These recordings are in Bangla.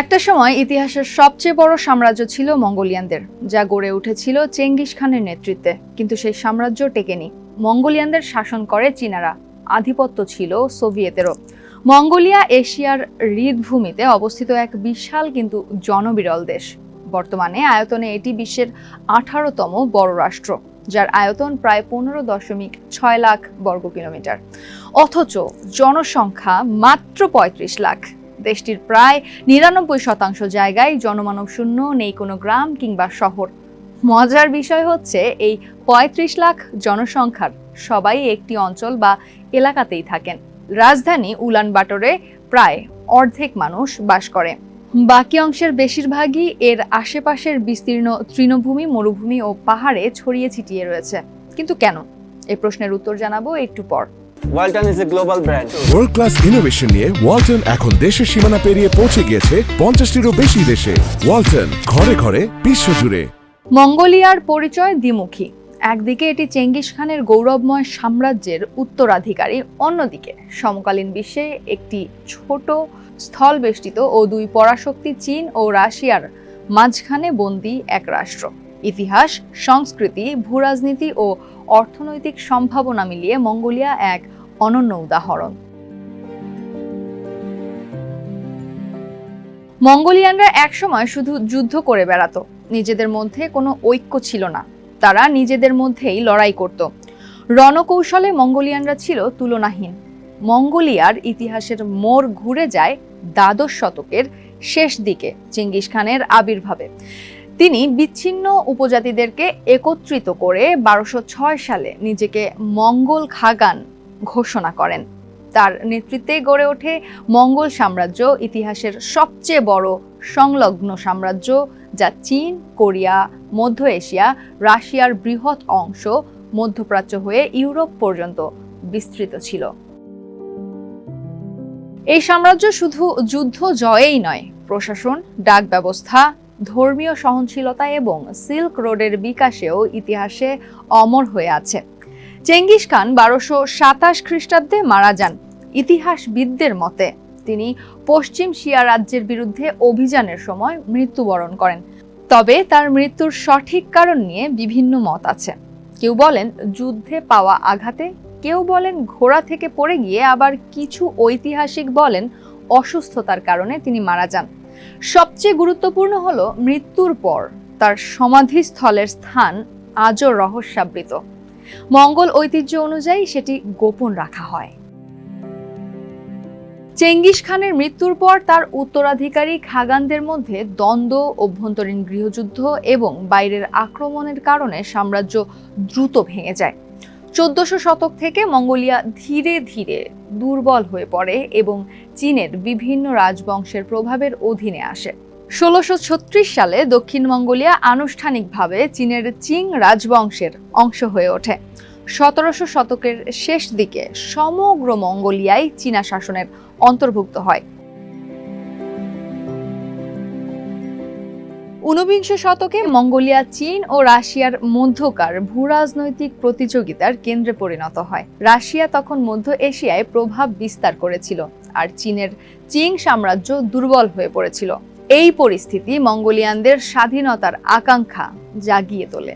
একটা সময় ইতিহাসের সবচেয়ে বড় সাম্রাজ্য ছিল মঙ্গোলিয়ানদের, যা গড়ে উঠেছিল চেঙ্গিস খানের নেতৃত্বে, কিন্তু সেই সাম্রাজ্য টেকেনি। মঙ্গোলিয়ানদের শাসন করে চীনারা, আধিপত্য ছিল সোভিয়েতেরও। মঙ্গোলিয়া এশিয়ার হৃদভূমিতে অবস্থিত এক বিশাল কিন্তু জনবিরল দেশ। বর্তমানে আয়তনে এটি বিশ্বের আঠারোতম বড় রাষ্ট্র, যার আয়তন প্রায় পনেরো দশমিক ছয় লাখ বর্গ কিলোমিটার অথচ জনসংখ্যা মাত্র পঁয়ত্রিশ লাখ। দেশটির প্রায় নিরানব্বই শতাংশ জায়গায় জনমানব শূন্য নেই কোনো গ্রাম কিংবা শহর। মজার বিষয় হচ্ছে এই পঁয়ত্রিশ লাখ জনসংখ্যার সবাই একটি অঞ্চল বা এলাকাতেই থাকেন। রাজধানী উলানবাটরে প্রায় অর্ধেক মানুষ বাস করে। বাকি অংশের বেশিরভাগই এর আশেপাশের বিস্তীর্ণ তৃণভূমি, মরুভূমি ও পাহাড়ে ছড়িয়ে ছিটিয়ে রয়েছে। কিন্তু কেন? এ প্রশ্নের উত্তর জানাব একটু পর। Walton is a global brand world class innovation নিয়ে ওয়ালটন এখন দেশের সীমানা পেরিয়ে পৌঁছে গিয়েছে পঞ্চাশটিরও বেশি দেশে। ওয়ালটন ঘরে ঘরে বিশ্বজুড়ে। মঙ্গোলিয়ার পরিচয় দ্বিমুখী। একদিকে এটি চেঙ্গিস খানের গৌরবময় সাম্রাজ্যের উত্তরাধিকারী অন্যদিকে সমকালীন বিশ্বে একটি ছোট স্থল বেষ্টিত ও দুই পরাশক্তি চীন ও রাশিয়ার মাঝখানে বন্দী এক রাষ্ট্র। ইতিহাস সংস্কৃতি ভূরাজনীতি ও অর্থনৈতিক সম্ভাবনা মিলিয়ে মঙ্গোলিয়া এক অনন্য উদাহরণ। মঙ্গোলিয়ানরা একসময় শুধু যুদ্ধ করে বেড়াতো, নিজেদের মধ্যে কোনো ঐক্য ছিল না। তারা নিজেদের মধ্যেই লড়াই করত। রণকৌশলে মঙ্গোলিয়ানরা ছিল তুলনাহীন। মঙ্গোলিয়ার ইতিহাসের মোড় ঘুরে যায় দ্বাদশ শতকের শেষ দিকে, চেঙ্গিস খানের আবির্ভাবে। তিনি বিচ্ছিন্ন উপজাতিদেরকে একত্রিত করে বারোশো সালে নিজেকে মঙ্গল খাগান ঘোষণা করেন। তার নেতৃত্বে গড়ে ওঠে মঙ্গল সাম্রাজ্য, ইতিহাসের সবচেয়ে বড় সংলগ্ন সাম্রাজ্য, যা চীন, কোরিয়া, মধ্য এশিয়া, রাশিয়ার বৃহৎ অংশ, মধ্যপ্রাচ্য হয়ে ইউরোপ পর্যন্ত বিস্তৃত ছিল। এই সাম্রাজ্য শুধু যুদ্ধ জয়েই নয়, প্রশাসন ডাক ব্যবস্থা ধর্মীয় সহনশীলতা এবং সিল্ক রোডের বিকাশেও ইতিহাসে অমর হয়ে আছে। চেঙ্গিস খান বারোশো সাতাশ খ্রিস্টাব্দে মারা যান ইতিহাসবিদদের মতে। তিনি পশ্চিম শিয়া রাজ্যের বিরুদ্ধে অভিযানের সময় মৃত্যুবরণ করেন। তবে তার মৃত্যুর সঠিক কারণ নিয়ে বিভিন্ন মত আছে। কেউ বলেন যুদ্ধে পাওয়া আঘাতে, কেউ বলেন ঘোড়া থেকে পড়ে গিয়ে আবার কিছু ঐতিহাসিক বলেন অসুস্থতার কারণে তিনি মারা যান। সবচেয়ে গুরুত্বপূর্ণ হলো মৃত্যুর পর তার সমাধিস্থলের স্থান আজও রহস্যাবৃত। মঙ্গল ঐতিহ্য অনুযায়ী সেটি গোপন রাখা হয়। চেঙ্গিস খানের মৃত্যুর পর তার উত্তরাধিকারী খাগানদের মধ্যে দ্বন্দ্ব, অভ্যন্তরীণ গৃহযুদ্ধ এবং বাইরের আক্রমণের কারণে সাম্রাজ্য দ্রুত ভেঙে যায়। চোদ্দশো শতক থেকে মঙ্গোলিয়া ধীরে ধীরে দুর্বল হয়ে পড়ে এবং চীনের বিভিন্ন রাজবংশের প্রভাবের অধীনে আসে। ষোলোশো সালে দক্ষিণ মঙ্গোলিয়া আনুষ্ঠানিকভাবে চীনের চিং রাজবংশের অংশ হয়ে ওঠে। সতেরোশো শতকের শেষ দিকে সমগ্র মঙ্গোলিয়ায় চীনা শাসনের অন্তর্ভুক্ত হয়। ঊনবিংশ শতকে মঙ্গোলিয়া, চীন ও রাশিয়ার মধ্যকার ভূরাজনৈতিক প্রতিযোগিতার কেন্দ্রে পরিণত হয়। রাশিয়া তখন মধ্য এশিয়ায় প্রভাব বিস্তার করেছিল আর চীনের চিং সাম্রাজ্য দুর্বল হয়ে পড়েছিল। এই পরিস্থিতি মঙ্গোলিয়ানদের স্বাধীনতার আকাঙ্ক্ষা জাগিয়ে তোলে।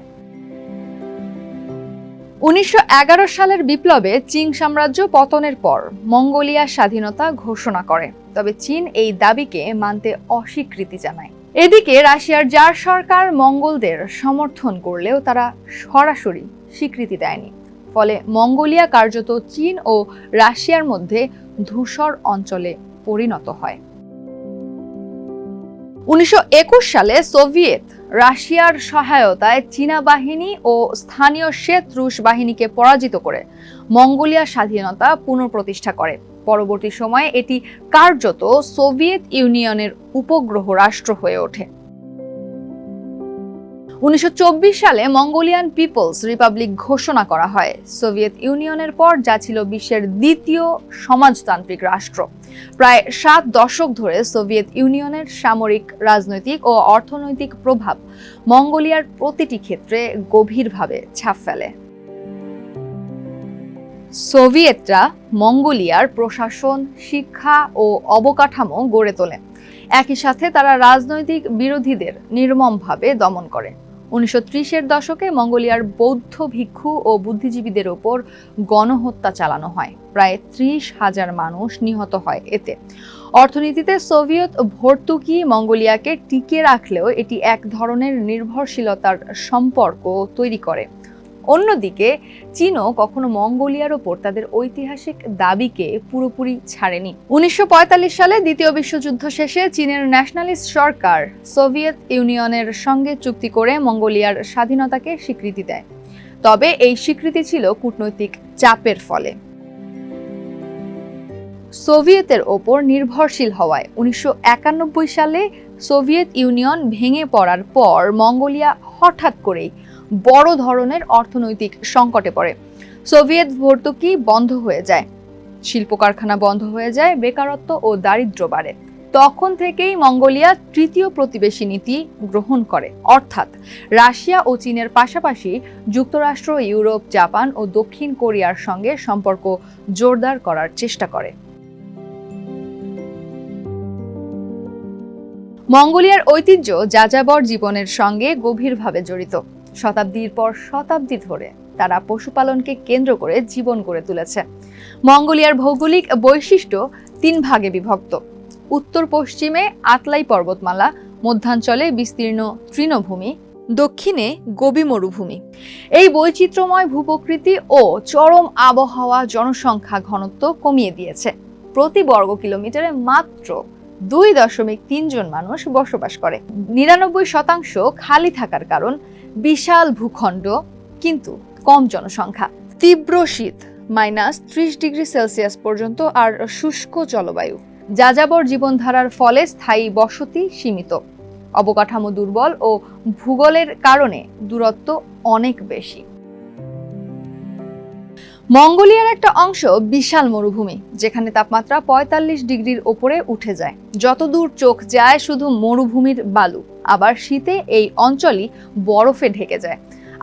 উনিশশো এগারো সালের বিপ্লবে চীন সাম্রাজ্য পতনের পর মঙ্গোলিয়া স্বাধীনতা ঘোষণা করে, তবে চীন এই দাবিকে মানতে অস্বীকৃতি জানায়। এদিকে রাশিয়ার জার সরকার মঙ্গলদের সমর্থন করলেও তারা সরাসরি স্বীকৃতি দেয়নি। ফলে মঙ্গোলিয়া কার্যত চীন ও রাশিয়ার মধ্যে ধূসর অঞ্চলে পরিণত হয়। উনিশশো একুশ সালে সোভিয়েত রাশিয়ার সহায়তায় চীনা বাহিনী ও স্থানীয় শ্বেত রুশ বাহিনীকে পরাজিত করে মঙ্গোলিয়া স্বাধীনতা পুনঃপ্রতিষ্ঠা করে। পরবর্তী সময়ে এটি কার্যত সোভিয়েত ইউনিয়নের উপগ্রহ রাষ্ট্র হয়ে ওঠে। উনিশশো চব্বিশ সালে মঙ্গোলিয়ান পিপলস রিপাবলিক ঘোষণা করা হয়, সোভিয়েত ইউনিয়নের পর যা ছিল বিশ্বের দ্বিতীয় সমাজতান্ত্রিক রাষ্ট্র। প্রায় সাত দশক ধরে সোভিয়েত ইউনিয়নের সামরিক, রাজনৈতিক ও অর্থনৈতিক প্রভাব মঙ্গোলিয়ার প্রতিটি ক্ষেত্রে গভীরভাবে ছাপ ফেলে। সোভিয়েতরা মঙ্গোলিয়ার প্রশাসন, শিক্ষা ও অবকাঠামো গড়ে তোলে একই সাথে তারা রাজনৈতিক বিরোধীদের নির্মমভাবে দমন করে উনিশশো ত্রিশের দশকে মঙ্গোলিয়ার বৌদ্ধ ভিক্ষু ও বুদ্ধিজীবীদের ওপর গণহত্যা চালানো হয়। প্রায় ত্রিশ হাজার মানুষ নিহত হয় এতে। অর্থনীতিতে সোভিয়েত ভর্তুকি মঙ্গোলিয়াকে টিকিয়ে রাখলেও এটি এক ধরনের নির্ভরশীলতার সম্পর্ক তৈরি করে। অন্যদিকে, চীনও কখনো মঙ্গোলিয়ার ওপর তাদের ঐতিহাসিক দাবিকে পুরোপুরি ছাড়েনি। উনিশশো পঁয়তাল্লিশ সালে দ্বিতীয় বিশ্বযুদ্ধ শেষে চীনের ন্যাশনালিস্ট সরকার সোভিয়েত ইউনিয়নের সঙ্গে চুক্তি করে মঙ্গোলিয়ার স্বাধীনতাকে স্বীকৃতি দেয়। তবে এই স্বীকৃতি ছিল কূটনৈতিক চাপের ফলে। সোভিয়েতের ওপর নির্ভরশীল হওয়ায় উনিশশো একানব্বই সালে সোভিয়েত ইউনিয়ন ভেঙে পড়ার পর মঙ্গোলিয়া হঠাৎ করেই বড় ধরনের অর্থনৈতিক সংকটে পড়ে। সোভিয়েত ভর্তুকি বন্ধ হয়ে যায়। শিল্প কারখানা বন্ধ হয়ে যায়, বেকারত্ব ও দারিদ্র্য বাড়ে। তখন থেকেই মঙ্গোলিয়া তৃতীয় প্রতিবেশী নীতি গ্রহণ করে। অর্থাৎ রাশিয়া ও চীনের পাশাপাশি যুক্তরাষ্ট্র, ইউরোপ, জাপান ও দক্ষিণ কোরিয়ার সঙ্গে সম্পর্ক জোরদার করার চেষ্টা করে। মঙ্গোলিয়ার ঐতিহ্য যাযাবর জীবনের সঙ্গে গভীরভাবে জড়িত। শতাব্দীর পর শতাব্দী ধরে তারা পশুপালনকে কেন্দ্র করে জীবন গড়ে তুলেছে। মঙ্গোলিয়ার ভৌগোলিক বৈশিষ্ট্য তিন ভাগে বিভক্ত। উত্তর পশ্চিমে আতলাই পর্বতমালা, মধ্যাঞ্চলে বিস্তীর্ণ তৃণভূমি, দক্ষিণে গোবি মরুভূমি। এই বৈচিত্র্যময় ভূপ্রকৃতি ও চরম আবহাওয়া জনসংখ্যা ঘনত্ব কমিয়ে দিয়েছে। প্রতি বর্গ কিলোমিটারে মাত্র দুই দশমিক তিনজন মানুষ বসবাস করে। নিরানব্বই শতাংশ খালি থাকার কারণ বিশাল ভূখণ্ড, কিন্তু কম জনসংখ্যা। তীব্র শীত, মাইনাস ত্রিশ ডিগ্রি সেলসিয়াস পর্যন্ত আর শুষ্ক জলবায়ু। যাযাবর জীবনধারার ফলে স্থায়ী বসতি সীমিত। অবকাঠামো দুর্বল ও ভূগোলের কারণে দূরত্ব অনেক বেশি। মঙ্গোলিয়ার একটা অংশ বিশাল মরুভূমি, যেখানে তাপমাত্রা পঁয়তাল্লিশ ডিগ্রির ওপরে উঠে যায়। যতদূর চোখ যায় শুধু মরুভূমির বালু, আবার শীতে এই অঞ্চলই বরফে ঢেকে যায়।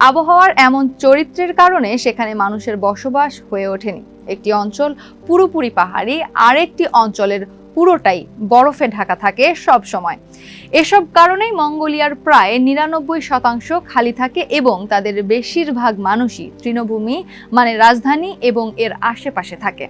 আবহাওয়ার এমন চরিত্রের কারণে সেখানে মানুষের বসবাস হয়ে ওঠেনি। একটি অঞ্চল পুরোপুরি পাহাড়ি, আরেকটি অঞ্চলের পুরোটাই বরফে ঢাকা থাকে সব সময়। এসব কারণেই মঙ্গোলিয়ার প্রায় নিরানব্বই শতাংশ খালি থাকে এবং তাদের বেশিরভাগ মানুষই তৃণভূমি মানে রাজধানী এবং এর আশেপাশে থাকে।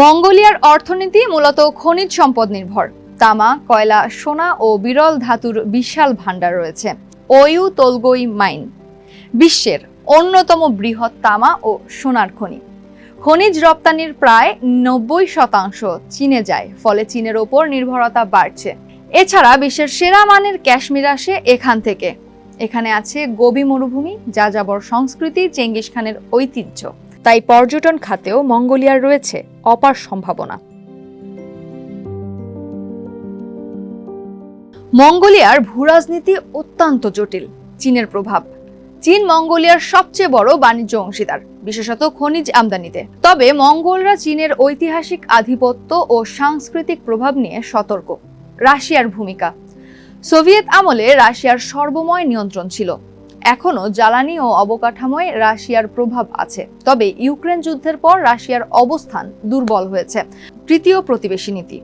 মঙ্গোলিয়ার অর্থনীতি মূলত খনিজ সম্পদ নির্ভর। তামা, কয়লা, সোনা ও বিরল ধাতুর বিশাল ভাণ্ডার রয়েছে। ওয়ু তোলগই মাইন, বিশ্বের অন্যতম বৃহৎ তামা ও সোনার খনি। খনিজ রপ্তানির প্রায় নব্বই শতাংশ চীনে যায়, ফলে চীনের ওপর নির্ভরতা বাড়ছে। এছাড়া বিশ্বের সেরা মানের ক্যাশমির আসে এখান থেকে। এখানে আছে গোবি মরুভূমি, যাযাবর সংস্কৃতি, চেঙ্গিস খানের ঐতিহ্য। তাই পর্যটন খাতেও মঙ্গোলিয়ার রয়েছে অপার সম্ভাবনা। মঙ্গোলিয়ার ভূরাজনীতি অত্যন্ত জটিল, চীনের প্রভাব। চীন মঙ্গোলিয়ার সবচেয়ে বড় বাণিজ্য অংশীদার। বিশেষত খনিজ আমদানিতে। তবে মঙ্গোলরা চীনের ঐতিহাসিক আধিপত্য ও সাংস্কৃতিক প্রভাব নিয়ে সতর্ক। রাশিয়ার ভূমিকা। সোভিয়েত আমলে রাশিয়ার সর্বময় নিয়ন্ত্রণ ছিল। এখনও জ্বালানি ও অবকাঠামোয় রাশিয়ার প্রভাব আছে। তবে ইউক্রেন যুদ্ধের পর রাশিয়ার অবস্থান দুর্বল হয়েছে। তৃতীয় প্রতিবেশী নীতি।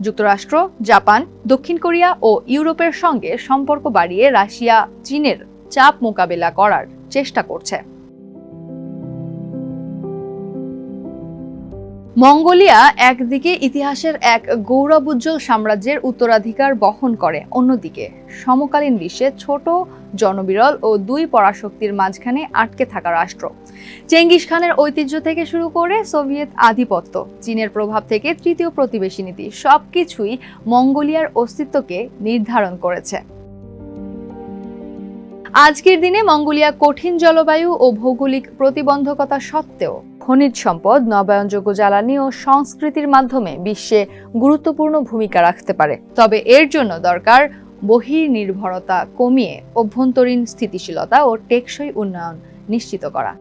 যুক্তরাষ্ট্র, জাপান, দক্ষিণ কোরিয়া ও ইউরোপের সঙ্গে সম্পর্ক বাড়িয়ে রাশিয়া চীনের চাপ মোকাবেলা করার চেষ্টা করছে। মঙ্গোলিয়া একদিকে ইতিহাসের এক গৌরবোজ্জ্বল সাম্রাজ্যের উত্তরাধিকার বহন করে, অন্যদিকে সমকালীন বিশ্বে ছোট জনবিরল ও দুই পরাশক্তির মাঝখানে আটকে থাকা রাষ্ট্র। চেঙ্গিস খানের ঐতিহ্য থেকে শুরু করে সোভিয়েত আধিপত্য, চীনের প্রভাব থেকে তৃতীয় প্রতিবেশী নীতি সব কিছুই মঙ্গোলিয়ার অস্তিত্বকে নির্ধারণ করেছে। আজকের দিনে মঙ্গোলিয়া কঠিন জলবায়ু ও ভৌগোলিক প্রতিবন্ধকতা সত্ত্বেও খনিজ সম্পদ, নবায়নযোগ্য জ্বালানি ও সংস্কৃতির মাধ্যমে বিশ্বে গুরুত্বপূর্ণ ভূমিকা রাখতে পারে। তবে এর জন্য দরকার বহির্নির্ভরতা কমিয়ে অভ্যন্তরীণ স্থিতিশীলতা ও টেকসই উন্নয়ন নিশ্চিত করা।